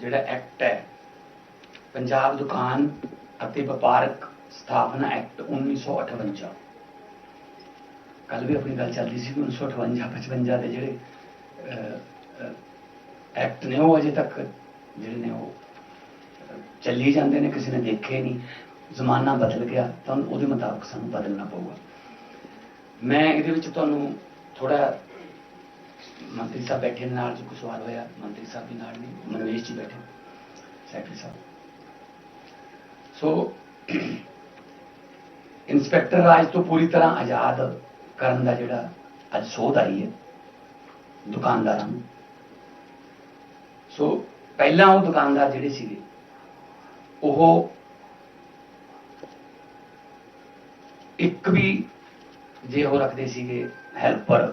ਜਿਹੜਾ ਐਕਟ ਹੈ, ਪੰਜਾਬ ਦੁਕਾਨ ਅਤੇ ਵਪਾਰਕ ਸਥਾਪਨਾ ਐਕਟ 1958 ਕੱਲ ਵੀ ਆਪਣੀ ਗੱਲ ਚੱਲਦੀ ਸੀ ਕਿ 1958 55 ਦੇ ਜਿਹੜੇ ਐਕਟ ਨੇ ਉਹ ਅਜੇ ਤੱਕ ਜਿਹੜੇ ਨੇ ਉਹ ਚੱਲੀ ਜਾਂਦੇ ਨੇ, ਕਿਸੇ ਨੇ ਦੇਖੇ ਨਹੀਂ, ਜ਼ਮਾਨਾ ਬਦਲ ਗਿਆ, ਤਾਂ ਉਹਦੇ ਮੁਤਾਬਕ ਸਾਨੂੰ ਬਦਲਣਾ ਪਊਗਾ। ਮੈਂ ਇਹਦੇ ਵਿੱਚ ਤੁਹਾਨੂੰ ਥੋੜਾ ਮੰਤਰੀ ਸਾਹਿਬ ਬੈਠੇ ਨੇ, ਨਾਲ ਜੀ ਕੋਈ ਸਵਾਲ ਹੋਇਆ, ਮੰਤਰੀ ਸਾਹਿਬ ਵੀ ਨਾਲ ਨੇ ਮਨਵੇਸ਼ ਜੀ ਬੈਠੇ ਸੈਕਟਰੀ ਸਾਹਿਬ। ਸੋ ਇੰਸਪੈਕਟਰ ਰਾਜ ਤੋਂ ਪੂਰੀ ਤਰ੍ਹਾਂ ਆਜ਼ਾਦ ਕਰਨ ਦਾ ਜਿਹੜਾ ਅੱਜ ਸੋਧ ਆਈ ਹੈ, ਦੁਕਾਨਦਾਰਾਂ ਨੂੰ। ਸੋ ਪਹਿਲਾਂ ਉਹ ਦੁਕਾਨਦਾਰ ਜਿਹੜੇ ਸੀਗੇ, ਉਹ ਇੱਕ ਵੀ ਜੇ ਉਹ ਰੱਖਦੇ ਸੀਗੇ ਹੈਲਪਰ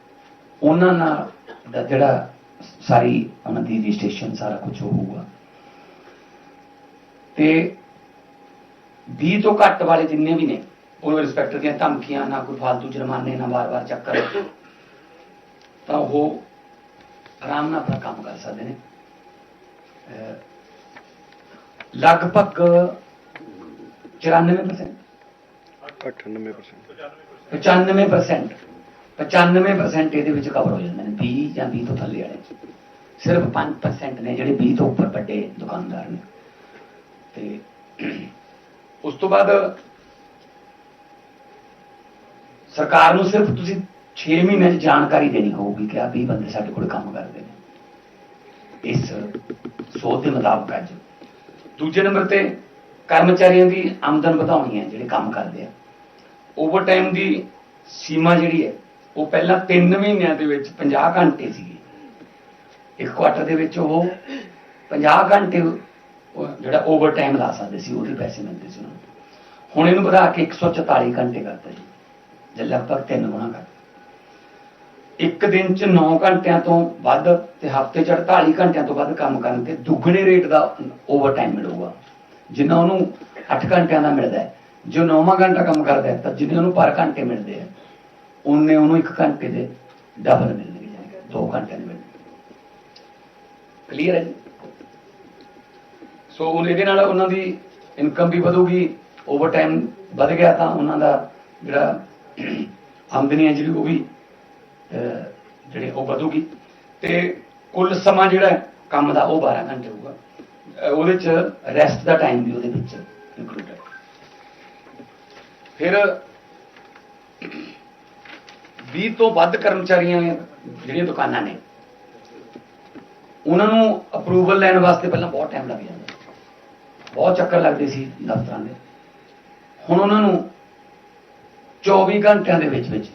ਉਹਨਾਂ ਨਾਲ ਦਾ ਜਿਹੜਾ ਸਾਰੀ ਉਹਨਾਂ ਦੀ ਰਜਿਸਟ੍ਰੇਸ਼ਨ ਸਾਰਾ ਕੁਝ ਹੋਊਗਾ। ਤੇ 20 ਤੋਂ ਘੱਟ ਵਾਲੇ ਜਿੰਨੇ ਵੀ ਨੇ ਉਹ ਇੰਸਪੈਕਟਰ ਦੀਆਂ ਧਮਕੀਆਂ ਨਾ ਕੋਈ ਫालतू ਜੁਰਮਾਨੇ ਨਾ ਵਾਰ-ਵਾਰ ਚੱਕਰ ਤਾਂ ਉਹ ਆਰਾਮ ਨਾਲ ਆਪਣਾ ਕੰਮ ਕਰ ਸਕਦੇ ਨੇ। ਲਗਭਗ 94% 98% 95% 95% ਇਹਦੇ ਵਿੱਚ ਕਵਰ ਹੋ ਜਾਂਦੇ ਨੇ 20 ਜਾਂ 20 ਤੋਂ ਥੱਲੇ ਵਾਲੇ। ਸਿਰਫ 5% ਨੇ ਜਿਹੜੇ 20 ਤੋਂ ਉੱਪਰ ਵੱਡੇ ਦੁਕਾਨਦਾਰ ਨੇ। ਤੇ ਉਸ ਤੋਂ ਬਾਅਦ ਸਰਕਾਰ ਨੂੰ ਸਿਰਫ ਤੁਸੀਂ 6 ਮਹੀਨੇ ਦੀ ਜਾਣਕਾਰੀ ਦੇਣੀ ਹੋਊਗੀ ਕਿ ਆ 20 ਬੰਦੇ ਸਾਡੇ ਕੋਲ ਕੰਮ ਕਰਦੇ ਨੇ। ਇਸ ਸੋਧ ਦੇ ਮੁਤਾਬਕ ਅੱਜ ਦੂਜੇ ਨੰਬਰ ਤੇ ਕਰਮਚਾਰੀਆਂ ਦੀ ਆਮਦਨ ਵਧਾਉਣੀ ਹੈ, ਜਿਹੜੇ ਕੰਮ ਕਰਦੇ ਆ। ਓਵਰਟਾਈਮ ਦੀ ਸੀਮਾ ਜਿਹੜੀ ਹੈ ਉਹ ਪਹਿਲਾਂ 3 ਮਹੀਨਿਆਂ ਦੇ ਵਿੱਚ 50 ਘੰਟੇ ਸੀਗੀ। ਇੱਕ ਕੁਆਟਰ ਦੇ ਵਿੱਚ ਉਹ 50 ਘੰਟੇ ਜਿਹੜਾ ਓਵਰ ਟਾਈਮ ਲਾ ਸਕਦੇ ਸੀ, ਉਹਦੇ ਪੈਸੇ ਮਿਲਦੇ ਸੀ ਉਹਨਾਂ ਨੂੰ। ਹੁਣ ਇਹਨੂੰ ਵਧਾ ਕੇ 144 ਘੰਟੇ ਕਰਤਾ ਜੀ। ਜੇ ਲਗਭਗ ਤਿੰਨ ਗੁਣਾ ਕਰ। ਇੱਕ ਦਿਨ ਚ 9 ਘੰਟਿਆਂ ਤੋਂ ਵੱਧ ਤੇ ਹਫ਼ਤੇ ਚ 48 ਘੰਟਿਆਂ ਤੋਂ ਵੱਧ ਕੰਮ ਕਰਨ ਤੇ ਦੁੱਗਣੇ ਰੇਟ ਦਾ ਓਵਰ ਟਾਈਮ ਮਿਲੂਗਾ। ਜਿੰਨਾ ਉਹਨੂੰ 8 ਘੰਟਿਆਂ ਦਾ ਮਿਲਦਾ ਹੈ। ਜੋ 9ਵਾਂ ਘੰਟਾ ਕੰਮ ਕਰਦਾ ਹੈ, ਤਾਂ ਜਿੰਨੇ ਉਹਨੂੰ ਪਰ ਘੰਟੇ ਮਿਲਦੇ ਆ ਉਹਨੇ ਉਹਨੂੰ ਇੱਕ ਘੰਟੇ ਦੇ ਡਬਲ ਮਿਲਣਗੇ ਦੋ 2 ਘੰਟੇ ਦੇ ਕਲੀਅਰ ਹੈ ਜੀ? ਸੋ ਉਹ ਇਹਦੇ ਨਾਲ ਉਹਨਾਂ ਦੀ ਇਨਕਮ ਵੀ ਵਧੂਗੀ ਓਵਰ ਟਾਈਮ ਵਧ ਗਿਆ ਤਾਂ ਉਹਨਾਂ ਦਾ ਜਿਹੜਾ ਆਮਦਨੀ ਹੈ ਜਿਹੜੀ ਉਹ ਵੀ ਜਿਹੜੇ ਉਹ ਵਧੂਗੀ। ਤੇ ਕੁੱਲ ਸਮਾਂ ਜਿਹੜਾ ਕੰਮ ਦਾ ਉਹ 12 ਘੰਟੇ ਹੋਊਗਾ। ਉਹਦੇ ਚ ਰੈਸਟ ਦਾ ਟਾਈਮ ਵੀ ਉਹਦੇ ਵਿੱਚ ਇਨਕਲੂਡ ਹੈ। ਫਿਰ 20 ਤੋਂ ਵੱਧ ਕਰਮਚਾਰੀਆਂ ਜਿਹੜੀਆਂ ਦੁਕਾਨਾਂ ਨੇ, ਉਹਨਾਂ ਨੂੰ ਅਪਰੂਵਲ ਲੈਣ ਵਾਸਤੇ ਪਹਿਲਾਂ ਬਹੁਤ ਟਾਈਮ ਲੱਗ ਜਾਂਦਾ ਬਹੁਤ ਚੱਕਰ ਲੱਗਦੇ ਸੀ ਦਫ਼ਤਰਾਂ ਦੇ। ਹੁਣ ਉਹਨਾਂ ਨੂੰ 24 ਘੰਟਿਆਂ ਦੇ ਵਿੱਚ ਵਿੱਚ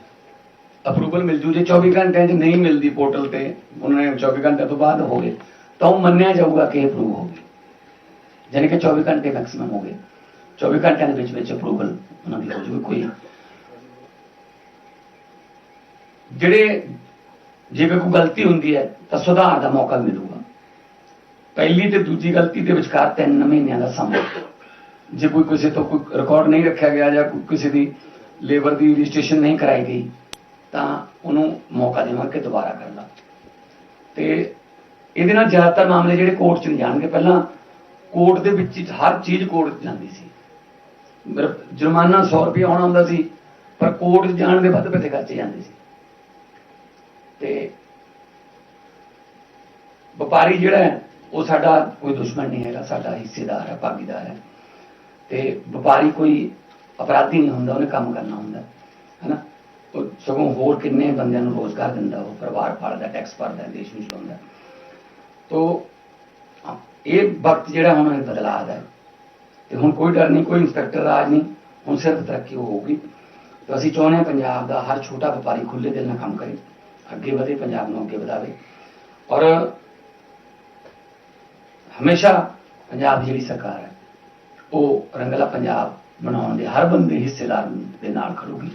ਅਪਰੂਵਲ ਮਿਲ ਜੂ। ਜੇ 24 ਘੰਟਿਆਂ 'ਚ ਨਹੀਂ ਮਿਲਦੀ ਪੋਰਟਲ ਤੇ, ਉਹਨਾਂ ਨੇ 24 ਘੰਟਿਆਂ ਤੋਂ ਬਾਅਦ ਹੋਵੇ ਤਾਂ ਉਹ ਮੰਨਿਆ ਜਾਊਗਾ ਕਿ ਅਪਰੂਵ ਹੋ ਗਈ ਜਾਣੀ ਕਿ 24 ਘੰਟੇ ਮੈਕਸਿਮਮ ਹੋ ਗਏ। 24 ਘੰਟਿਆਂ ਦੇ ਵਿੱਚ ਵਿੱਚ ਅਪਰੂਵਲ ਉਹਨਾਂ ਦੀ ਹੋ ਜੂਗੀ, ਕੋਈ ਜਿਹੜੇ ਜੇਕਰ ਕੋਈ ਗਲਤੀ ਹੁੰਦੀ ਹੈ, ਤਾਂ ਸੁਧਾਰ ਦਾ ਮੌਕਾ ਮਿਲੂਗਾ ਪਹਿਲੀ ਤੇ ਦੂਜੀ ਗਲਤੀ ਦੇ ਵਿਚਕਾਰ 3 ਮਹੀਨਿਆਂ ਦਾ ਸਮਾਂ। ਜੇ ਕੋਈ ਕਿਸੇ ਤੋਂ ਕੋਈ ਰਿਕਾਰਡ ਨਹੀਂ ਰੱਖਿਆ ਗਿਆ ਜਾਂ ਕਿਸੇ ਦੀ ਲੇਬਰ ਦੀ ਰਜਿਸਟ੍ਰੇਸ਼ਨ ਨਹੀਂ ਕਰਾਈ ਗਈ, ਤਾਂ ਉਹਨੂੰ ਮੌਕਾ ਦੇਵਾਂਗੇ ਦੁਬਾਰਾ ਕਰ ਲਾ। ਤੇ ਇਹਦੇ ਨਾਲ ਜ਼ਿਆਦਾਤਰ ਮਾਮਲੇ ਜਿਹੜੇ ਕੋਰਟ 'ਚ ਨਹੀਂ ਜਾਣਗੇ, ਪਹਿਲਾਂ ਕੋਰਟ ਦੇ ਵਿੱਚ ਹਰ ਚੀਜ਼ ਕੋਰਟ ਜਾਂਦੀ ਸੀ। ਜੁਰਮਾਨਾ 100 ਰੁਪਏ ਆਉਣਾ ਹੁੰਦਾ ਸੀ, ਪਰ ਕੋਰਟ ਜਾਣ ਦੇ ਵੱਧ ਪੈਸੇ ਖਰਚੇ ਜਾਂਦੇ ਸੀ। ਤੇ ਵਪਾਰੀ ਜਿਹੜਾ ਹੈ, ਉਹ ਸਾਡਾ ਕੋਈ ਦੁਸ਼ਮਣ ਨਹੀਂ ਹੈਗਾ, ਸਾਡਾ ਹਿੱਸੇਦਾਰ ਹੈ, ਭਾਗੀਦਾਰ ਹੈ। ਤੇ ਵਪਾਰੀ ਕੋਈ ਅਪਰਾਧੀ ਨਹੀਂ ਹੁੰਦਾ, ਉਹਨੇ ਕੰਮ ਕਰਨਾ ਹੁੰਦਾ ਹੈਨਾ ਉਹ ਸਗੋਂ ਹੋਰ ਕਿੰਨੇ ਬੰਦਿਆਂ ਨੂੰ ਰੋਜ਼ਗਾਰ ਦਿੰਦਾ, ਉਹ ਪਰਿਵਾਰ ਪਾਲਦਾ ਟੈਕਸ ਭਰਦਾ, ਦੇਸ਼ ਨੂੰ ਚਲਾਉਂਦਾ। ਤੋ ਇਹ ਵਕਤ ਜਿਹੜਾ ਹੁਣ ਇਹ ਬਦਲਾਅ ਦਾ ਹੈ। ਤੇ ਹੁਣ ਕੋਈ ਡਰ ਨਹੀਂ, ਕੋਈ ਇੰਸਪੈਕਟਰ ਰਾਜ ਨਹੀਂ, ਹੁਣ ਸਿਰਫ ਤਰੱਕੀ ਹੋਊਗੀ। ਤਾਂ ਅਸੀਂ ਚਾਹੁੰਦੇ ਹਾਂ ਪੰਜਾਬ ਦਾ ਹਰ ਛੋਟਾ ਵਪਾਰੀ ਖੁੱਲੇ ਦਿਲ ਨਾਲ ਕੰਮ ਕਰੇ। ਅੱਗੇ ਵਧੇ, ਪੰਜਾਬ ਨੂੰ ਅੱਗੇ ਵਧਾਵੇ। ਔਰ ਹਮੇਸ਼ਾ ਪੰਜਾਬ ਦੀ ਜਿਹੜੀ ਸਰਕਾਰ ਹੈ, ਉਹ ਰੰਗਲਾ ਪੰਜਾਬ ਬਣਾਉਣ ਦੇ ਹਰ ਬੰਦੇ ਹਿੱਸੇਦਾਰ ਦੇ ਨਾਲ ਖੜੂਗੀ।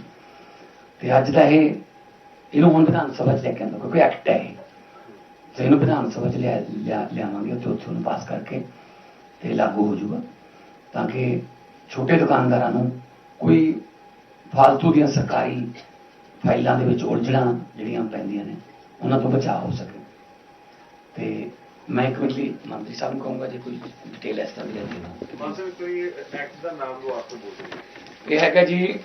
ਤੇ ਅੱਜ ਦਾ ਇਹ, ਇਹਨੂੰ ਹੁਣ ਵਿਧਾਨ ਸਭਾ ਚ ਲੈ ਕੇ ਆਉਂਦਾ, ਕਿਉਂਕਿ ਐਕਟ ਹੈ ਇਹ। ਤੇ ਇਹਨੂੰ ਵਿਧਾਨ ਸਭਾ ਚ ਲਿਆ, ਲਿਆ- ਲਿਆਵਾਂਗੇ ਤੇ ਉੱਥੋਂ ਨੂੰ ਪਾਸ ਕਰਕੇ ਤੇ ਲਾਗੂ ਹੋ ਜਾਊਗਾ। ਤਾਂ ਕਿ ਛੋਟੇ ਦੁਕਾਨਦਾਰਾਂ ਨੂੰ ਕੋਈ ਫालतू ਦੀਆਂ ਸਰਕਾਰੀ ਫਾਈਲਾਂ ਦੇ ਵਿੱਚ ਉਲਝਣਾ ਜਿਹੜੀਆਂ ਪੈਂਦੀਆਂ ਨੇ ਉਹਨਾਂ ਤੋਂ ਬਚਾਅ ਹੋ ਸਕੇ। ਤੇ ਮੈਂ ਇੱਕ ਮਿੰਟ ਲਈ ਮੰਤਰੀ ਸਾਹਿਬ ਨੂੰ ਕਹੂੰਗਾ ਜੇ ਕੋਈ ਡਿਟੇਲ ਇਸ ਤਰ੍ਹਾਂ ਦੀ ਲੈਣੀ ਹੈ ਸਾਹਿਬ ਕੋਈ ਐਕਟ ਦਾ ਨਾਮ ਲੋ ਆਪ ਤੋਂ ਬੋਲ ਦਿਓ। ਇਹ ਹੈਗਾ ਜੀ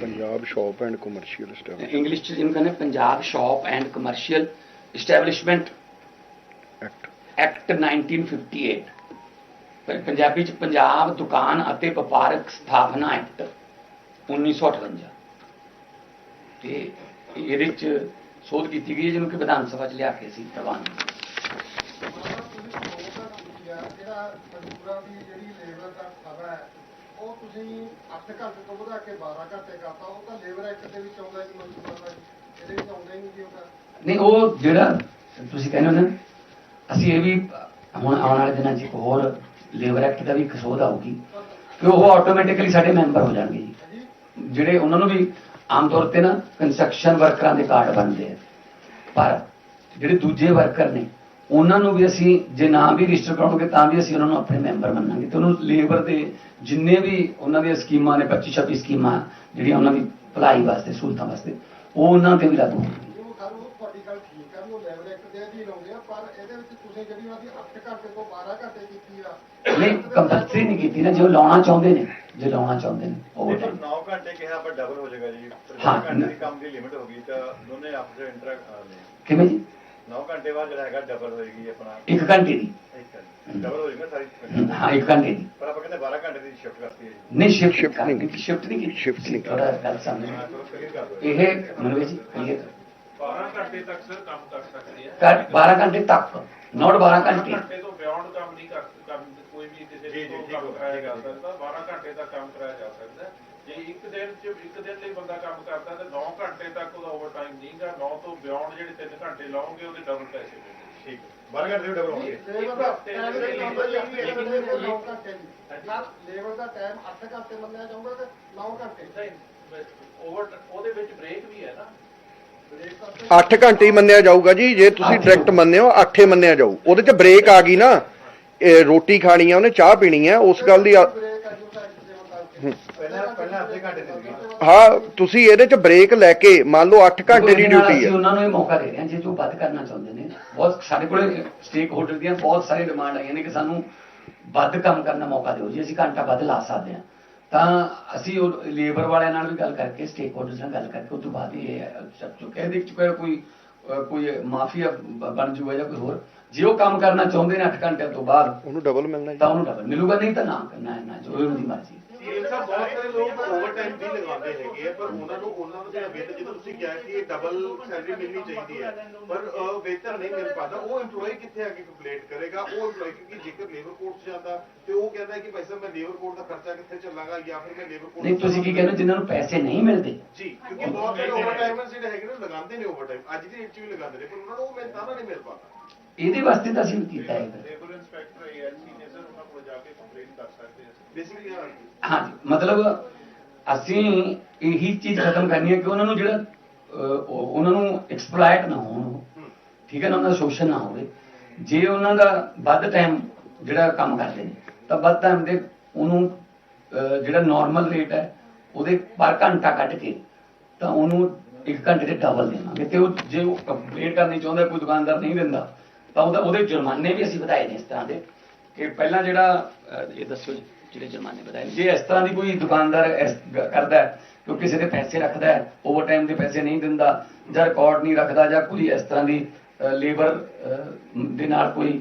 Punjab shop and commercial establishment English ਚ ਜਿਹਨੂੰ ਕਹਿੰਦੇ Punjab shop and commercial establishment act act 1958 ਪਰ ਪੰਜਾਬੀ ਚ ਪੰਜਾਬ ਦੁਕਾਨ ਅਤੇ ਵਪਾਰਕ ਸਥਾਪਨਾ ਐਕਟ 1958 ਤੇ ਇਹਦੇ ਚ ਸੋਧ ਕੀਤੀ ਗਈ ਜਿਹਨੂੰ ਕਿ ਵਿਧਾਨ ਸਭਾ ਚ ਲਿਆ ਕੇ ਅਸੀਂ ਪ੍ਰਵਾਨ ਜਿਹੜਾ ਮਜ਼ਦੂਰਾਂ ਦੀ ਜਿਹੜੀ ਲੇਬਰ ਦਾ ਖਬਰ ਹੈ। ਉਹ ਤੁਸੀਂ 8 ਘੰਟੇ ਤੋਂ ਵਧਾ ਕੇ 12 ਘੰਟੇ ਕਰਤਾ ਉਹ ਤਾਂ ਲੇਬਰ ਐਕਟ ਦੇ ਵਿੱਚ ਆਉਂਦਾ ਜੀ ਮਜ਼ਦੂਰਾਂ ਦਾ ਇਹਦੇ ਵਿੱਚ ਆਉਂਦਾ ਹੀ ਨਹੀਂ ਜੀ ਨਹੀਂ, ਉਹ ਜਿਹੜਾ ਤੁਸੀਂ ਕਹਿੰਦੇ ਹੋ ਨਾ, ਅਸੀਂ ਇਹ ਵੀ ਹੁਣ ਆਉਣ ਵਾਲੇ ਦਿਨਾਂ 'ਚ ਇੱਕ ਹੋਰ ਲੇਬਰ ਐਕਟ ਦਾ ਵੀ ਇੱਕ ਸੋਧ ਆਊਗੀ ਕਿ ਉਹ ਆਟੋਮੈਟਿਕਲੀ ਸਾਡੇ ਮੈਂਬਰ ਹੋ ਜਾਣਗੇ ਜੀ। ਜਿਹੜੇ ਉਹਨਾਂ ਨੂੰ ਵੀ ਆਮ ਤੌਰ ਤੇ ਨਾ ਕੰਸਟਰਕਸ਼ਨ ਵਰਕਰਾਂ ਦੇ ਕਾਰਡ ਬਣਦੇ ਆ। ਪਰ ਜਿਹੜੇ ਦੂਜੇ ਵਰਕਰ ਨੇ, ਉਹਨਾਂ ਨੂੰ ਵੀ ਅਸੀਂ ਜੇ ਨਾ ਵੀ ਰਜਿਸਟਰ ਕਰਾਉਣਗੇ, ਤਾਂ ਵੀ ਅਸੀਂ ਉਹਨਾਂ ਨੂੰ ਆਪਣੇ ਮੈਂਬਰ ਮੰਨਾਂਗੇ। ਤੇ ਉਹਨੂੰ ਲੇਬਰ ਦੇ ਜਿੰਨੇ ਵੀ ਉਹਨਾਂ ਦੀਆਂ ਸਕੀਮਾਂ ਨੇ 25 26 ਸਕੀਮਾਂ ਜਿਹੜੀਆਂ ਉਹਨਾਂ ਦੀ ਭਲਾਈ ਵਾਸਤੇ, ਸਹੂਲਤਾਂ ਵਾਸਤੇ, ਉਹ ਉਹਨਾਂ ਤੇ ਵੀ ਲਾਗੂ ਹੋਣਗੀਆਂ ਉਹ ਸਾਨੂੰ ਤੁਹਾਡੀ ਗੱਲ ਠੀਕ ਹੈ ਵੀ ਉਹ ਲੇਬਰ ਐਕਟ ਦੇ ਅਧੀਨ ਆਉਂਦੇ ਆ ਪਰ ਇਹਦੇ ਵਿੱਚ ਤੁਸੀਂ ਜਿਹੜੀ ਉਹਨਾਂ ਦੀ 8 ਘੰਟੇ ਤੋਂ 12 ਘੰਟੇ ਕੀਤੀ ਆ ਨਹੀਂ ਕੰਪਲਸਰੀ ਨਹੀਂ ਕੀਤੀ ਨਾ ਜੇ ਲਾਉਣਾ ਚਾਹੁੰਦੇ ਨੇ ਜੇ ਲਾਉਣਾ ਚਾਹੁੰਦੇ ਨੇ ਉਹ ਜੇ 9 ਘੰਟੇ ਕਿਹਾ ਪਰ ਡਬਲ ਹੋ ਜਾਏਗਾ ਜੀ। ਹਾਂ। 9 ਘੰਟੇ ਦੀ ਕੰਮ ਦੀ ਲਿਮਿਟ ਹੋ ਗਈ ਤਾਂ ਦੋਨੇ ਆਪਸ ਵਿੱਚ ਇੰਟਰ ਕਿਵੇਂ ਜੀ? 9 ਘੰਟੇ ਬਾਅਦ ਜਿਹੜਾ ਹੈਗਾ ਡਬਲ ਹੋਏਗੀ ਆਪਣਾ। ਇੱਕ ਘੰਟੇ ਦੀ। ਡਬਲ ਹੋ ਜਾਏਗਾ ਸਾਰੀ ਹਾਂ ਇੱਕ ਘੰਟੇ ਦੀ। ਪਰ ਆਪਾਂ ਕਹਿੰਦੇ 12 ਘੰਟੇ ਦੀ ਸ਼ਿਫਟ ਕਰਤੀ ਹੈ ਜੀ। ਨਹੀਂ ਸ਼ਿਫਟ ਨਹੀਂ ਕੀਤੀ। ਸ਼ਿਫਟ ਨਹੀਂ ਕੀਤੀ। Shift ਨਹੀਂ ਕੀਤੀ। ਇਹ ਮਨਵੇ ਜੀ ਕਲੀਅਰ 12 ਘੰਟੇ ਤੱਕ ਸਰ ਕੰਮ ਕਰ ਸਕਦੇ ਆ। ਕਰ 12 ਘੰਟੇ ਤੱਕ? ਨੋਟ 12 ਘੰਟੇ? ਘੰਟੇ ਤੋਂ ਬਿਯੋਂਡ ਕੰਮ ਨਹੀਂ ਕਰ ਕੰਮ ਕੋਈ ਵੀ ਕਿਸੇ ਜੀ, ਜੀ, ਤੋਂ ਠੀਕ ਕੰਮ ਹੋ- ਕਰਾਇਆ ਠੀਕ ਜਾ ਹੋ- ਸਕਦਾ 12 ਘੰਟੇ ਤੱਕ ਕੰਮ ਕਰਾਇਆ ਜਾ ਸਕਦਾ। ਹੈ। ਜੇ ਇੱਕ ਦਿਨ ਚ ਇੱਕ ਦਿਨ ਲਈ ਬੰਦਾ ਕੰਮ ਕਰਦਾ ਤੇ 9 ਘੰਟੇ ਤੱਕ ਉਹਦਾ ਓਵਰਟਾਈਮ ਨਹੀਂਗਾ 9 ਤੋਂ ਬਿਯੋਂਡ ਜਿਹੜੇ 3 ਘੰਟੇ ਲਾਉਂਗੇ ਉਹਦੇ ਡਬਲ ਪੈਸੇ ਮਿਲਣਗੇ। ਠੀਕ 12 ਘੰਟੇ ਡਬਲ ਹੋਣਗੇ। ਲੇਬਰ ਦਾ ਟਾਈਮ ਦੇ ਆਉਂਦਾ ਜੀ ਇਹਦੇ ਵਿੱਚ 9 ਘੰਟੇ ਜੀ ਸਰ ਲੇਬਰ ਦਾ ਟਾਈਮ 8 ਘੰਟੇ ਮੰਨਿਆ ਜਾਊਗਾ ਤੇ 9 ਘੰਟੇ। ਓਵਰ ਉਹਦੇ ਵਿੱਚ ਬ੍ਰੇਕ ਵੀ ਹੈ ਨਾ। 8 ਘੰਟੇ ਹੀ ਮੰਨਿਆ ਜਾਊਗਾ ਜੀ ਜੇ ਤੁਸੀਂ ਡਾਇਰੈਕਟ ਮੰਨਿਓ 8 ਹੀ ਮੰਨਿਆ ਜਾਊ। ਉਹਦੇ ਚ ਬ੍ਰੇਕ ਆ ਗਈ ਨਾ ਇਹ ਰੋਟੀ ਖਾਣੀ ਆ ਉਹਨੇ ਚਾਹ ਪੀਣੀ ਆ ਉਸ ਗੱਲ ਦੀ ਹਾਂ। ਤੁਸੀਂ ਇਹਦੇ ਚ ਬ੍ਰੇਕ ਲੈ ਕੇ ਮੰਨ ਲਓ 8 ਘੰਟੇ ਦੀ ਡਿਊਟੀ ਹੈ ਉਹਨਾਂ ਨੂੰ ਇਹ ਮੌਕਾ ਦੇ ਰਹੇ ਹਾਂ ਜੇ ਜੋ ਵੱਧ ਕਰਨਾ ਚਾਹੁੰਦੇ ਨੇ। ਬਹੁਤ ਸਾਡੇ ਕੋਲੇ ਸਟੇਕ ਹੋਲਡਰ ਦੀਆਂ ਬਹੁਤ ਸਾਰੇ ਡਿਮਾਂਡ ਆਈਆਂ ਨੇ ਕਿ ਸਾਨੂੰ ਵੱਧ ਕੰਮ ਕਰਨ ਦਾ ਮੌਕਾ ਦਿਓ ਜੀ ਅਸੀਂ ਘੰਟਾ ਵੱਧ ਲਾ ਸਕਦੇ ਹਾਂ। ਤਾਂ ਅਸੀਂ ਉਹ ਲੇਬਰ ਵਾਲਿਆਂ ਨਾਲ ਵੀ ਗੱਲ ਕਰਕੇ ਸਟੇਕ ਹੋਲਡਰਸ ਨਾਲ ਗੱਲ ਕਰਕੇ ਉਸ ਤੋਂ ਬਾਅਦ ਇਹ ਸਭ ਤੋਂ ਕਹਿ ਦੇ ਚੁੱਕਾ ਕੋਈ ਕੋਈ ਮਾਫੀਆ ਬਣ ਜੂਗਾ ਜਾਂ ਕੋਈ ਹੋਰ। ਜੇ ਉਹ ਕੰਮ ਕਰਨਾ ਚਾਹੁੰਦੇ ਨੇ 8 ਘੰਟਿਆਂ ਤੋਂ ਬਾਅਦ ਉਹਨੂੰ ਡਬਲ ਮਿਲਣਾ ਤਾਂ ਉਹਨੂੰ ਡਬਲ ਮਿਲੂਗਾ ਨਹੀਂ ਤਾਂ ਨਾ ਕਰਨਾ ਹੈ ਨਾ ਜੋ ਉਹਦੀ ਮਰਜ਼ੀ। ਇਹ ਸਭ ਬਹੁਤ ਸਾਰੇ ਲੋਕ ਓਵਰਟਾਈਮ ਵੀ ਲਗਾਉਂਦੇ ਹੈਗੇ ਆ ਪਰ ਉਹਨਾਂ ਨੂੰ ਉਹਨਾਂ ਨੂੰ ਜਿਹੜਾ ਵੇਤਨ ਜਦੋਂ ਤੁਸੀਂ ਕਿਹਾ ਕਿ ਇਹ ਡਬਲ ਸੈਲਰੀ ਮਿਲਣੀ ਚਾਹੀਦੀ ਹੈ ਪਰ ਅਹ, ਵੇਤਨ ਨਹੀਂ ਮਿਲ ਪਾਦਾ ਉਹ EMPLOYE ਕਿੱਥੇ ਆ ਕੇ ਕੰਪਲੇਂਟ ਕਰੇਗਾ? ਉਹ EMPLOYE ਕਿਉਂਕਿ ਜੇਕਰ ਲੇਬਰ ਕੋਰਟ 'ਚ ਜਾਂਦਾ ਤੇ ਉਹ ਕਹਿੰਦਾ ਹੈ ਕਿ ਭਾਈ ਸਾਹਿਬ ਮੈਂ ਲੇਬਰ ਕੋਰਟ ਦਾ ਖਰਚਾ ਕਿੱਥੇ ਚੱਲਾਂਗਾ ਜਾਂ ਫਿਰ ਮੈਂ ਲੇਬਰ ਕੋਰਟ ਨਹੀਂ ਤੁਸੀਂ ਕੀ ਕਹਿੰਦੇ ਹੋ? ਜਿਨ੍ਹਾਂ ਨੂੰ ਪੈਸੇ ਨਹੀਂ ਮਿਲਦੇ। ਜੀ ਕਿਉਂਕਿ ਬਹੁਤ ਸਾਰੇ ਓਵਰਟਾਈਮਰਸ ਜਿਹੜੇ ਹੈਗੇ ਨੇ ਲਗਾਉਂਦੇ ਨੇ ਓਵਰਟਾਈਮ ਅੱਜ ਦੀ ਡੇਟ 'ਚ ਵੀ ਲਗਾਉਂਦੇ ਨੇ ਪਰ ਉਹਨਾਂ ਨੂੰ ਉਹ ਮਿਹਨਤਾਨਾ ਨਹੀਂ ਮਿਲ ਪਾਦਾ ਇਹਦੇ ਵਾਸਤੇ ਤਾਂ ਅਸੀਂ ਕੀਤਾ ਹੈ। ਲੇਬਰ ਏਐਲਸੀ ਨੇ ਜਾ ਕੇ ਕੰਪਲੇਂਟ ਕਰ ਸਕਦੇ ਆ। ਬੇਸਿਕਲੀ ਹਾਂ ਹਾਂਜੀ ਮਤਲਬ ਅਸੀਂ ਇਹੀ ਚੀਜ਼ ਖਤਮ ਕਰਨੀ ਹੈ ਕਿ ਉਹਨਾਂ ਨੂੰ ਜਿਹੜਾ ਉਹਨਾਂ ਨੂੰ ਐਕਸਪਲੋਇਟ ਨਾ ਹੋਣ। ਠੀਕ ਹੈ ਨਾ ਉਹਨਾਂ ਦਾ ਸ਼ੋਸ਼ਣ ਨਾ ਹੋਵੇ। ਜੇ ਉਹਨਾਂ ਦਾ ਵੱਧ ਟਾਈਮ ਜਿਹੜਾ ਕੰਮ ਕਰਦੇ ਨੇ ਤਾਂ ਵੱਧ ਟਾਈਮ ਦੇ ਉਹਨੂੰ ਜਿਹੜਾ ਨਾਰਮਲ ਰੇਟ ਹੈ ਉਹਦੇ ਪਰ ਘੰਟਾ ਕੱਢ ਕੇ ਤਾਂ ਉਹਨੂੰ ਇੱਕ ਘੰਟੇ ਦੇ ਡਬਲ ਦੇਵਾਂਗੇ। ਤੇ ਉਹ ਜੇ ਉਹ ਕੰਪਲੇਂਟ ਕਰਨੀ ਚਾਹੁੰਦਾ ਕੋਈ ਦੁਕਾਨਦਾਰ ਨਹੀਂ ਦਿੰਦਾ ਤਾਂ ਉਹਦਾ ਉਹਦੇ ਜੁਰਮਾਨੇ ਵੀ ਅਸੀਂ ਵਧਾਏ ਨੇ ਇਸ ਤਰ੍ਹਾਂ ਦੇ। ਕਿ ਪਹਿਲਾਂ ਜਿਹੜਾ ਇਹ ਦੱਸੋ ਜੀ, ਜਿਹੜੇ ਜੁਰਮਾਨੇ ਨੇ। ਜੇ ਇਸ ਤਰ੍ਹਾਂ ਦੀ ਕੋਈ ਦੁਕਾਨਦਾਰ ਕਰਦਾ ਹੈ ਕਿ ਕਿਸੇ ਦੇ ਪੈਸੇ ਰੱਖਦਾ ਹੈ ਓਵਰਟਾਈਮ ਦੇ ਪੈਸੇ ਨਹੀਂ ਦਿੰਦਾ ਜਾਂ ਰਿਕਾਰਡ ਨਹੀਂ ਰੱਖਦਾ ਜਾਂ ਕੋਈ ਇਸ ਤਰ੍ਹਾਂ ਦੀ ਲੇਬਰ ਦੇ ਨਾਲ ਕੋਈ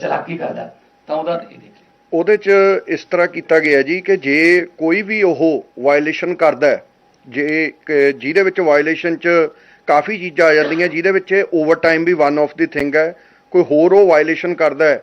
ਚਲਾਕੀ ਕਰਦਾ ਤਾਂ ਉਹਦਾ ਇਹ ਦੇਖ ਉਹਦੇ 'ਚ ਇਸ ਤਰ੍ਹਾਂ ਕੀਤਾ ਗਿਆ ਜੀ ਕਿ ਜੇ ਕੋਈ ਵੀ ਉਹ ਵਾਇਲੇਸ਼ਨ ਕਰਦਾ ਹੈ, ਜੇ ਜਿਹਦੇ ਵਿੱਚ ਵਾਇਲੇਸ਼ਨ 'ਚ ਕਾਫੀ ਚੀਜ਼ਾਂ ਆ ਜਾਂਦੀਆਂ ਜਿਹਦੇ ਵਿੱਚ ਓਵਰਟਾਈਮ ਵੀ ਵਨ ਆਫ ਦੀ ਥਿੰਗ ਹੈ ਕੋਈ ਹੋਰ ਉਹ ਵਾਇਲੇਸ਼ਨ ਕਰਦਾ ਹੈ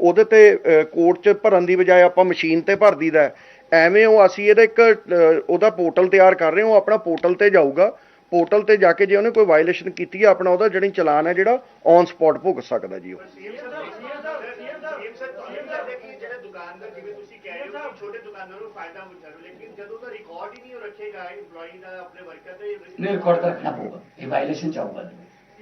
ਉਹਦੇ ਤੇ ਕੋਰਟ 'ਚ ਭਰਨ ਦੀ ਬਜਾਏ ਆਪਾਂ ਮਸ਼ੀਨ ਤੇ ਭਰ ਦਈਦਾ ਹੈ। ਐਵੇਂ ਉਹ ਅਸੀਂ ਇਹਦਾ ਇੱਕ ਉਹਦਾ ਪੋਰਟਲ ਤਿਆਰ ਕਰ ਰਹੇ ਹਾਂ ਉਹ ਆਪਣਾ ਪੋਰਟਲ ਤੇ ਜਾਊਗਾ। ਪੋਰਟਲ ਤੇ ਜਾ ਕੇ ਜੇ ਉਹਨੇ ਕੋਈ ਵਾਇਲੇਸ਼ਨ ਕੀਤੀ ਹੈ ਆਪਣਾ ਉਹਦਾ ਜਿਹੜੀ ਚਲਾਨ ਹੈ ਜਿਹੜਾ ਔਨ ਸਪੌਟ ਭੁਗਤ ਸਕਦਾ ਜੀ ਉਹ। ਜਿਹੜੇ ਦੁਕਾਨਦਾਰ ਜਿਵੇਂ ਤੁਸੀਂ ਕਹਿ ਰਹੇ ਹੋ ਕਿ ਛੋਟੇ ਦੁਕਾਨਦਾਰਾਂ ਨੂੰ ਫਾਇਦਾ ਹੁੰਦਾ ਲੇਕਿਨ ਜਦੋਂ ਦਾ ਰਿਕਾਰਡ ਹੀ ਨਹੀਂ ਉਹ ਰੱਖੇਗਾ EMPLOYEE ਦਾ ਆਪਣੇ ਵਰਕਰ ਤੇ ਨਹੀਂ ਰਿਕਾਰਡ ਤਾਂ ਰੱਖਣਾ ਪਊਗਾ। ਇਹ ਵਾਇਲੇਸ਼ਨ ਚ ਆਊਗਾ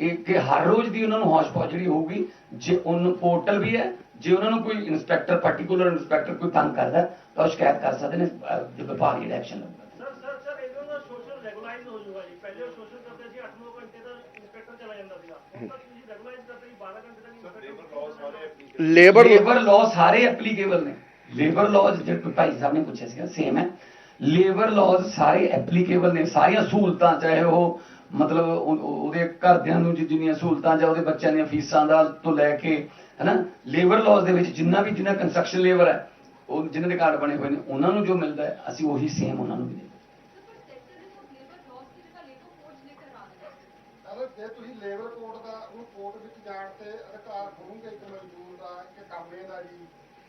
ਇਹ ਕਿ ਹਰ ਰੋਜ਼ ਦੀ ਉਹਨਾਂ ਨੂੰ ਹੌਸ਼ ਪੌਸ਼ ਜਿਹੜੀ ਹੋਊਗੀ ਜੇ ਉਹਨੂੰ ਪੋਰਟਲ ਵੀ ਹੈ ਜੇ ਉਹਨਾਂ ਨੂੰ ਕੋਈ ਇੰਸਪੈਕਟਰ ਪਾਰਟਿਕੂਲਰ ਇੰਸਪੈਕਟਰ ਕੋਈ ਤੰਗ ਕਰਦਾ ਤਾਂ ਉਹ ਸ਼ਿਕਾਇਤ ਕਰ ਸਕਦੇ ਨੇ ਜੋ ਵਿਭਾਗ ਜਿਹੜਾ ਐਕਸ਼ਨ ਲਊਗਾ। ਸਰ ਸਰ ਸਰ ਇਹਨਾਂ ਦਾ ਸੋਸ਼ਲ ਰੈਗੂਲਾਈਜ਼ ਹੋ ਜਾਊਗਾ ਜੀ। ਪਹਿਲੇ ਉਹ ਸੋਸ਼ਲ ਕਰਦੇ ਸੀ 8-9 ਘੰਟੇ ਦਾ ਇੰਸਪੈਕਟਰ ਚਲਾ ਜਾਂਦਾ ਸੀਗਾ। ਹੁਣ ਤੱਕ ਤੁਸੀਂ ਰੈਗੂਲਾਈਜ਼ ਕਰਦੇ ਜੀ 12 ਘੰਟੇ ਤੱਕ ਇੰਸਪੈਕਟਰ ਲੇਬਰ ਲੇਬਰ ਲਾਅ ਸਾਰੇ ਐਪਲੀਕੇਬਲ ਨੇ। ਲੇਬਰ ਲਾਅ ਜਿਹੜੇ ਭਾਈ ਸਾਹਿਬ ਨੇ ਪੁੱਛਿਆ ਸੀਗਾ ਸੇਮ ਹੈ। ਲੇਬਰ ਲਾਅ ਸਾਰੇ ਐਪਲੀਕੇਬਲ ਨੇ ਸਾਰੀਆਂ ਸਹੂਲਤਾਂ ਚਾਹੇ ਉਹ ਮਤਲਬ ਉਹਦੇ ਘਰਦਿਆਂ ਨੂੰ ਜਿੰਨੀਆਂ ਸਹੂਲਤਾਂ ਜਾਂ ਉਹਦੇ ਬੱਚਿਆਂ ਦੀਆਂ ਫੀਸਾਂ ਦਾ ਤੋਂ ਲੈ ਕੇ, ਹਨਾ ਲੇਬਰ ਲਾਅ ਦੇ ਵਿੱਚ ਜਿੰਨਾ ਵੀ ਜਿੰਨਾ ਕੰਸਟਰਕਸ਼ਨ ਲੇਬਰ ਹੈ, ਉਹ ਜਿਨ੍ਹਾਂ ਦੇ ਕਾਰਡ ਬਣੇ ਹੋਏ ਨੇ, ਉਹਨਾਂ ਨੂੰ ਜੋ ਮਿਲਦਾ ਹੈ, ਅਸੀਂ ਉਹੀ ਸੇਮ ਉਹਨਾਂ ਨੂੰ ਵੀ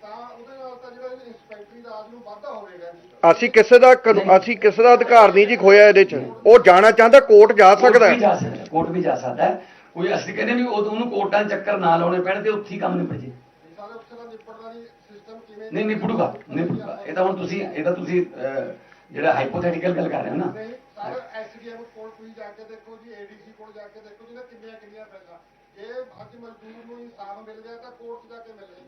ਤਾਂ ਉਹਦੇ ਨਾਲ ਤਾਂ ਜਿਹੜਾ ਇੰਸਪੈਕਟਰੀ ਰਾਜ ਨੂੰ ਵਾਧਾ ਹੋਵੇਗਾ ਜੀ ਅਸੀਂ ਕਿਸੇ ਦਾ ਕਾਨੂੰ- ਅਸੀਂ ਕਿਸੇ ਦਾ ਅਧਿਕਾਰ ਨਹੀਂ ਜੀ ਖੋਇਆ ਇਹਦੇ 'ਚ। ਉਹ ਜਾਣਾ ਚਾਹੁੰਦਾ ਕੋਰਟ ਜਾ ਸਕਦਾ ਕੋਰਟ ਵੀ ਜਾ ਹੈ। ਸਕਦਾ ਕੋਰਟ ਵੀ ਜਾ ਸਕਦਾ ਹੈ। ਕੋਈ ਅਸੀਂ ਕਹਿੰਦੇ ਵੀ ਉਹ ਉਹਨੂੰ ਕੋਰਟਾਂ 'ਚ ਚੱਕਰ ਨਾ ਲਾਉਣੇ ਪੈਣ ਤੇ ਉੱਥੇ ਹੀ ਕੰਮ ਨਿਬੜ ਜੇ। ਸਾਰੇ ਉੱਥੇ ਦਾ ਨਹੀਂ ਸਿਸਟਮ ਕਿਵੇਂ ਨਹੀਂ ਨਿਬੜੂਗਾ। ਨਿਬੜੂਗਾ। ਇਹ ਤਾਂ ਹੁਣ ਤੁਸੀਂ ਇਹ ਤਾਂ ਤੁਸੀਂ ਅਹ, ਜਿਹੜਾ ਹਾਈਪੋਥੈਟੀਕਲ ਗੱਲ ਕਰ ਰਹੇ ਹੋ ਨਾ। ਨਹੀਂ ਸਾਰੇ ਐਸਡੀਐਮ ਕੋਲ ਤੁਸੀਂ ਜਾ ਕੇ ਦੇਖੋ ਜੀ ਏਡੀਸੀ ਕੋਲ ਜਾ ਕੇ ਦੇਖੋ ਜਿਹਨੇ ਕਿੰਨੀਆਂ ਕਿੰਨੀਆਂ ਫੈਸਲਾ ਜੇ ਅੱਜ ਮਜ਼ਦੂਰ ਨੂੰ ਇਨਸਾਫ ਮਿਲ ਗਿਆ ਤਾਂ ਕੋਰਟ 'ਚ ਜਾ ਕੇ ਮਿਲੇ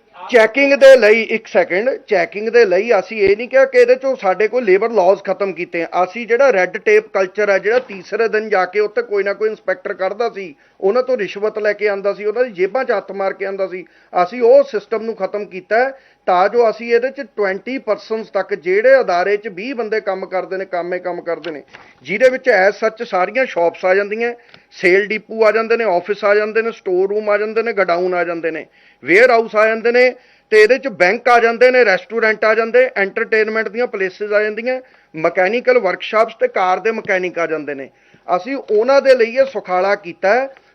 ਚੈਕਿੰਗ ਦੇ ਲਈ ਇੱਕ ਸੈਕਿੰਡ ਚੈਕਿੰਗ ਦੇ ਲਈ ਅਸੀਂ ਇਹ ਨਹੀਂ ਕਿਹਾ ਕਿ ਇਹਦੇ ਚੋਂ ਸਾਡੇ ਕੋਲ ਲੇਬਰ ਲਾਜ਼ ਖਤਮ ਕੀਤੇ ਆ। ਅਸੀਂ ਜਿਹੜਾ ਰੈੱਡ ਟੇਪ ਕਲਚਰ ਹੈ ਜਿਹੜਾ ਤੀਸਰੇ ਦਿਨ ਜਾ ਕੇ ਉੱਥੇ ਕੋਈ ਨਾ ਕੋਈ ਇਨਸਪੈਕਟਰ ਕੱਢਦਾ ਸੀ, ਉਹਨਾਂ ਤੋਂ ਰਿਸ਼ਵਤ ਲੈ ਕੇ ਆਂਦਾ ਸੀ, ਉਹਨਾਂ ਦੀ ਜੇਬਾਂ 'ਚ ਹੱਥ ਮਾਰ ਕੇ ਆਂਦਾ ਸੀ। ਅਸੀਂ ਉਹ ਸਿਸਟਮ ਨੂੰ ਖਤਮ ਕੀਤਾ। ਤਾਂ ਜੋ ਅਸੀਂ ਇਹਦੇ 'ਚ 20 ਪਰਸਨਸ ਤੱਕ ਜਿਹੜੇ ਅਦਾਰੇ 'ਚ 20 ਬੰਦੇ ਕੰਮ ਕਰਦੇ ਨੇ, ਕੰਮੇ ਕੰਮ ਕਰਦੇ ਨੇ, ਜਿਹਦੇ ਵਿੱਚ ਐਸ ਸੱਚ ਸਾਰੀਆਂ ਸ਼ਾਪਸ ਆ ਜਾਂਦੀਆਂ ਸੇਲ ਡਿਪੂ ਆ ਜਾਂਦੇ ਨੇ ਆਫਿਸ ਆ ਜਾਂਦੇ ਨੇ ਸਟੋਰ ਰੂਮ ਆ ਜਾਂਦੇ ਨੇ ਗਡਾਊਨ ਆ ਜਾਂਦੇ ਨੇ ਵੇਅਰ ਹਾਊਸ ਆ ਜਾਂਦੇ ਨੇ, ਤੇ ਇਹਦੇ 'ਚ ਬੈਂਕ ਆ ਜਾਂਦੇ ਨੇ ਰੈਸਟੋਰੈਂਟ ਆ ਜਾਂਦੇ ਐਂਟਰਟੇਨਮੈਂਟ ਦੀਆਂ ਪਲੇਸਿਸ ਆ ਜਾਂਦੀਆਂ ਮਕੈਨੀਕਲ ਵਰਕਸ਼ਾਪਸ ਤੇ ਕਾਰ ਦੇ ਮਕੈਨਿਕ ਆ ਜਾਂਦੇ ਨੇ। ਅਸੀਂ ਉਹਨਾਂ ਦੇ ਲਈ ਇਹ ਸੁਖਾਲਾ ਕੀਤਾ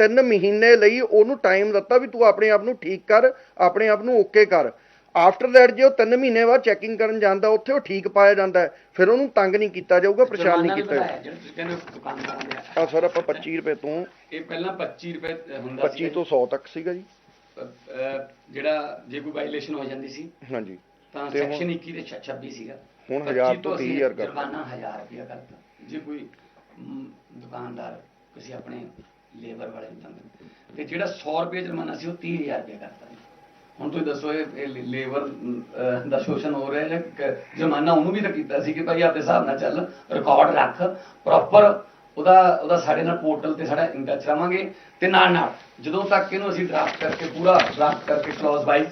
3 ਮਹੀਨੇ ਲਈ ਉਹਨੂੰ ਟਾਈਮ ਦਿੱਤਾ ਵੀ ਤੂੰ ਆਪਣੇ ਆਪ ਨੂੰ ਠੀਕ ਕਰ ਆਪਣੇ ਆਪ ਨੂੰ ਓਕੇ ਕਰ। ਆਫਟਰ ਦੈਟ ਜੇ ਉਹ 3 ਮਹੀਨੇ ਬਾਅਦ ਚੈਕਿੰਗ ਕਰਨ ਜਾਂਦਾ ਉੱਥੇ ਉਹ ਠੀਕ ਪਾਇਆ ਜਾਂਦਾ ਫਿਰ ਉਹਨੂੰ ਤੰਗ ਨਹੀਂ ਕੀਤਾ ਜਾਊਗਾ ਪਰੇਸ਼ਾਨ ਨਹੀਂ ਕੀਤਾ ਜਾਊਗਾ। ਆ ਸਰ ਆਪਾਂ 25 ਰੁਪਏ ਤੋਂ ਇਹ ਪਹਿਲਾਂ 25 ਰੁਪਏ ਹੁੰਦਾ 25 ਤੋਂ 100 ਤੱਕ ਸੀਗਾ ਜੀ। ਜਿਹੜਾ ਜੇ ਕੋਈ ਵਾਇਲੇਸ਼ਨ ਹੋ ਜਾਂਦੀ ਸੀ ਹਾਂਜੀ। ਤਾਂ ਤੇ ਸੈਕਸ਼ਨ 21 ਦੇ 26 ਸੀਗਾ। ਹੁਣ 25 1000 ਤੋਂ ਅਸੀਂ 30000 ਕਰਤਾ। ਜੁਰਮਾਨਾ 1000 ਰੁਪਇਆ ਕਰਤਾ। ਜੇ ਕੋਈ ਦੁਕਾਨਦਾਰ ਕਿਸੇ ਆਪਣੇ ਲੇਬਰ ਵਾਲੇ ਨੂੰ ਤੰਗ ਤੇ ਜਿਹੜਾ 100 ਰੁਪਏ ਜੁਰਮਾਨਾ ਸੀ ਉਹ 30000 ਰੁਪਇਆ ਕਰਤਾ। ਹੁਣ ਤੁਸੀਂ ਦੱਸੋ, ਇਹ ਲੇਬਰ ਦਾ ਸ਼ੋਸ਼ਣ ਹੋ ਰਿਹਾ ਹੈ ਜੁਰਮਾਨਾ ਉਹਨੂੰ ਵੀ ਤਾਂ ਕੀਤਾ ਸੀ ਕਿ ਭਾਈ ਆਪਦੇ ਹਿਸਾਬ ਨਾਲ ਚੱਲ ਰਿਕਾਰਡ ਰੱਖ ਪ੍ਰੋਪਰ ਉਹਦਾ ਉਹਦਾ ਸਾਡੇ ਨਾਲ ਪੋਰਟਲ ਤੇ ਸਾਡਾ ਇਨ ਚਲਾਵਾਂਗੇ ਰਵਾਂਗੇ ਤੇ ਨਾਲ ਨਾਲ ਜਦੋਂ ਤੱਕ ਇਹਨੂੰ ਅਸੀਂ ਡਰਾਫਟ ਕਰਕੇ ਪੂਰਾ ਡਰਾਫਟ ਕਰਕੇ ਕਲੌਜ਼ ਵਾਈਜ਼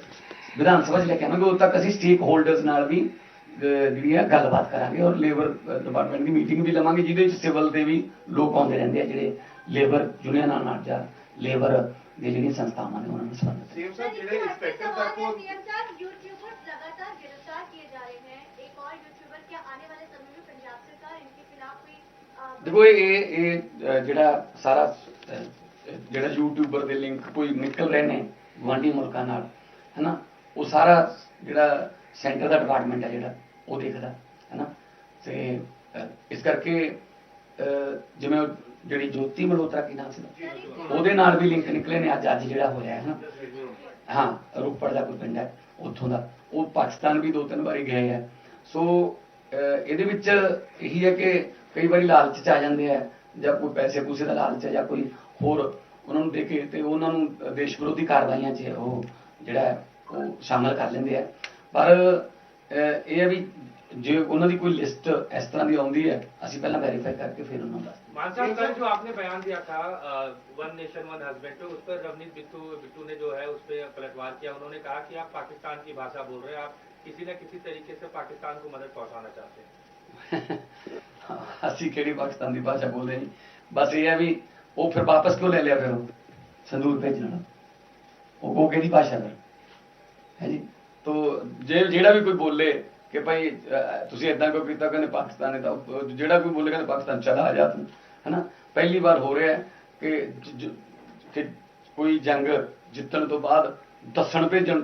ਵਿਧਾਨ ਸਭਾ 'ਚ ਲੈ ਕੇ ਆਵਾਂਗੇ, ਉਦੋਂ ਤੱਕ ਅਸੀਂ ਸਟੇਕ ਹੋਲਡਰਸ ਨਾਲ ਵੀ ਜਿਹੜੀ ਹੈ ਗੱਲਬਾਤ ਕਰਾਂਗੇ ਔਰ ਲੇਬਰ ਡਿਪਾਰਟਮੈਂਟ ਦੀ ਮੀਟਿੰਗ ਵੀ ਲਵਾਂਗੇ, ਜਿਹਦੇ ਵਿੱਚ ਸਿਵਲ ਦੇ ਵੀ ਲੋਕ ਆਉਂਦੇ ਰਹਿੰਦੇ ਆ, ਜਿਹੜੇ ਲੇਬਰ ਯੂਨੀਅਨ ਨਾਲ ਨਾ ਜਾ ਲੇਬਰ ਦੀ ਜਿਹੜੀ ਸੰਸਥਾਵਾਂ ਨੇ ਉਹਨਾਂ ਨੂੰ ਸੰਬੰਧਿਤ ਸੀਐਮ ਸਾਹਿਬ ਜਿਹੜੇ ਇੰਸਪੈਕਟਰ ਦਾ ਕੋ ਸੀਐਮ ਸਾਹਿਬ ਯੂਟਿਊਬਰ ਲਗਾਤਾਰ ਗ੍ਰਿਫਤਾਰ ਕੀਏ ਜਾ ਰਹੇ ਹਨ ਇੱਕ ਔਰ ਯੂਟਿਊਬਰ ਕੀ ਆਨੇ ਵਾਲੇ ਸਮੇਂ ਵਿੱਚ ਪੰਜਾਬ ਸਰਕਾਰ ਇਨਕੇ ਖਿਲਾਫ ਕੋਈ ਦੇਖੋ ਇਹ ਇਹ ਜਿਹੜਾ ਸਾਰਾ ਜਿਹੜਾ ਯੂਟਿਊਬਰ ਦੇ ਲਿੰਕ ਕੋਈ ਨਿਕਲ ਰਹੇ ਨੇ ਗਵਾਂਢੀ ਮੁਲਕਾਂ ਨਾਲ ਹੈਨਾ? ਉਹ ਸਾਰਾ ਜਿਹੜਾ ਸੈਂਟਰ ਦਾ ਡਿਪਾਰਟਮੈਂਟ ਹੈ ਜਿਹੜਾ ਉਹ ਦੇਖਦਾ ਹੈਨਾ? ਤੇ ਇਸ ਕਰਕੇ ਜਿਵੇਂ ਜਿਹੜੀ ਜੋਤੀ ਮਲਹੋਤਰਾ ਕੀ ਨਾਮ ਸੀ ਉਹਦੇ? ਨਾਲ ਵੀ ਲਿੰਕ ਨਿਕਲੇ ਨੇ ਅੱਜ ਅੱਜ ਜਿਹੜਾ ਹੋਇਆ ਹੈ ਨਾ। ਹਾਂ ਰੋਪੜ ਦਾ ਕੋਈ ਪਿੰਡ ਹੈ ਉੱਥੋਂ ਦਾ। ਉਹ ਪਾਕਿਸਤਾਨ ਵੀ ਦੋ ਤਿੰਨ ਵਾਰੀ ਗਏ ਆ। ਸੋ ਇਹਦੇ ਵਿੱਚ ਇਹੀ ਹੈ ਕਿ ਕਈ ਵਾਰੀ ਲਾਲਚ ਚ ਆ ਜਾਂਦੇ ਆ ਜਾਂ ਕੋਈ ਪੈਸੇ ਪੂਸੇ ਦਾ ਲਾਲਚ ਹੈ ਜਾਂ ਕੋਈ ਹੋਰ ਉਹਨਾਂ ਨੂੰ ਦੇ ਕੇ ਤੇ ਉਹਨਾਂ ਨੂੰ ਦੇਸ਼ ਵਿਰੋਧੀ ਕਾਰਵਾਈਆਂ 'ਚ ਉਹ ਜਿਹੜਾ ਹੈ, ਉਹ ਸ਼ਾਮਲ ਕਰ ਲੈਂਦੇ ਆ। ਪਰ ਇਹ ਹੈ ਵੀ ਜੇ ਉਹਨਾਂ ਦੀ ਕੋਈ ਲਿਸਟ ਇਸ ਤਰ੍ਹਾਂ ਦੀ ਆਉਂਦੀ ਹੈ ਅਸੀਂ ਪਹਿਲਾਂ ਵੈਰੀਫਾਈ ਕਰਕੇ ਫਿਰ ਉਹਨਾਂ ਨੂੰ ਦੱਸ ਦਿੰਦੇ मान साहब कल जो आपने बयान दिया था वन नेशन वन हस्बैंड पे उस पर रवनीत बिट्टू बिट्टू ने जो है उस पर पलटवार किया उन्होंने कहा कि आप पाकिस्तान की भाषा बोल रहे हैं आप किसी न किसी तरीके से पाकिस्तान को मदद पहुंचाना चाहते हैं ਅਸੀਂ ਕਿਹੜੀ ਪਾਕਿਸਤਾਨ ਦੀ ਭਾਸ਼ਾ ਬੋਲਦੇ ਨਹੀਂ ਬਸ ਇਹ ਹੈ ਵੀ ਉਹ ਫਿਰ ਵਾਪਸ ਕਿਉਂ ਲੈ ਲਿਆ ਫਿਰ ਉਹ ਸੰਦੂਰ ਭੇਜਣ ਵਾਲਾ ਉਹ ਉਹ ਕਿਹਦੀ ਭਾਸ਼ਾ ਫਿਰ ਹੈ ਜੀ ਤੋ ਜੇ ਜਿਹੜਾ ਵੀ ਕੋਈ ਬੋਲੇ ਕਿ ਭਾਈ ਤੁਸੀਂ ਇਦਾਂ ਕਿਉਂ ਕੀਤਾ? ਕਹਿੰਦੇ ਪਾਕਿਸਤਾਨ ਨੇ ਤਾਂ ਜਿਹੜਾ ਕੋਈ ਬੋਲੇ ਕਹਿੰਦੇ ਪਾਕਿਸਤਾਨ ਚਲਾ ਆ ਜਾ ਤੂੰ, ਹੈਨਾ? ਪਹਿਲੀ ਵਾਰ ਹੋ ਰਿਹਾ ਕਿ ਕਿ ਕੋਈ ਜੰਗ ਜਿੱਤਣ ਤੋਂ ਬਾਅਦ ਦੱਸਣ ਭੇਜਣ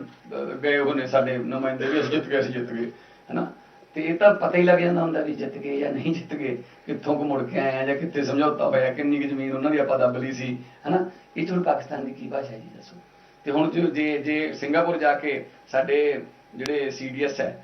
ਗਏ ਹੋਏ ਨੇ ਸਾਡੇ ਨੁਮਾਇੰਦੇ ਵੀ ਅਸੀਂ ਜਿੱਤ ਗਏ, ਅਸੀਂ ਜਿੱਤ ਗਏ, ਹੈਨਾ? ਤੇ ਇਹ ਤਾਂ ਪਤਾ ਹੀ ਲੱਗ ਜਾਂਦਾ ਹੁੰਦਾ ਵੀ ਜਿੱਤ ਗਏ ਜਾਂ ਨਹੀਂ ਜਿੱਤ ਗਏ, ਕਿੱਥੋਂ ਕੁ ਮੁੜ ਕੇ ਆਏ ਆ ਜਾਂ ਕਿੱਥੇ ਸਮਝੌਤਾ ਹੋਇਆ, ਕਿੰਨੀ ਕੁ ਜ਼ਮੀਨ ਉਹਨਾਂ ਦੀ ਆਪਾਂ ਦੱਬ ਲਈ ਸੀ, ਹੈਨਾ? ਇਹ 'ਚ ਹੁਣ ਪਾਕਿਸਤਾਨ ਦੀ ਕੀ ਭਾਸ਼ਾ ਜੀ, ਦੱਸੋ? ਤੇ ਹੁਣ ਜੋ ਜੇ ਜੇ ਸਿੰਗਾਪੁਰ ਜਾ ਕੇ ਸਾਡੇ ਜਿਹੜੇ ਸੀਡੀਐਸ ਹੈ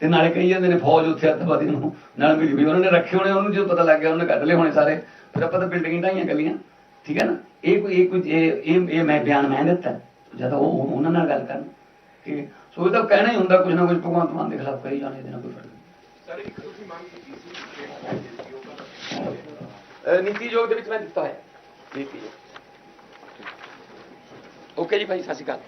ਤੇ ਨਾਲੇ ਕਹੀ ਜਾਂਦੇ ਨੇ ਫੌਜ ਉੱਥੇ ਅੱਤਵਾਦੀ ਨੂੰ ਨਾਲ ਮਿਲੀ ਵੀ ਉਹਨਾਂ ਨੇ ਰੱਖੇ ਹੋਣੇ ਉਹਨੂੰ ਜਦੋਂ ਪਤਾ ਲੱਗ ਗਿਆ ਉਹਨੇ ਕੱਢ ਲਏ ਹੋਣੇ ਸਾਰੇ। ਫਿਰ ਆਪਾਂ ਤਾਂ ਬਿਲਡਿੰਗ ਢਾਈਆਂ ਗੱਲੀਆਂ ਠੀਕ ਹੈ ਨਾ? ਇਹ ਕੋਈ ਇਹ ਕੋਈ ਇਹ ਇਹ ਇਹ ਮੈਂ ਬਿਆਨ ਮੈਂ ਦਿੱਤਾ ਜਦ ਉਹ ਉਹ- ਉਹਨਾਂ ਨਾਲ ਗੱਲ ਕਰਨ ਕਿ ਸੋ ਇਹ ਤਾਂ ਕਹਿਣਾ ਹੀ ਹੁੰਦਾ ਕੁਝ ਨਾ ਕੁਝ ਭਗਵੰਤ ਮਾਨ ਦੇ ਖਿਲਾਫ ਕਰੀ ਜਾਣੇ ਇਹਦੇ ਨਾਲ ਕੋਈ ਫ਼ਰਕ ਨਹੀਂ ਸਰ ਇੱਕ ਤੁਸੀਂ ਮੰਗ ਕੀਤੀ ਸੀ ਦਾ ਨੀਤੀ ਯੋਗ ਦੇ ਵਿੱਚ ਮੈਂ ਦਿੱਤਾ ਹੋਇਆ ਨੀਤੀ ਓਕੇ ਜੀ ਭਾਈ ਸਤਿ ਸ਼੍ਰੀ ਅਕਾਲ।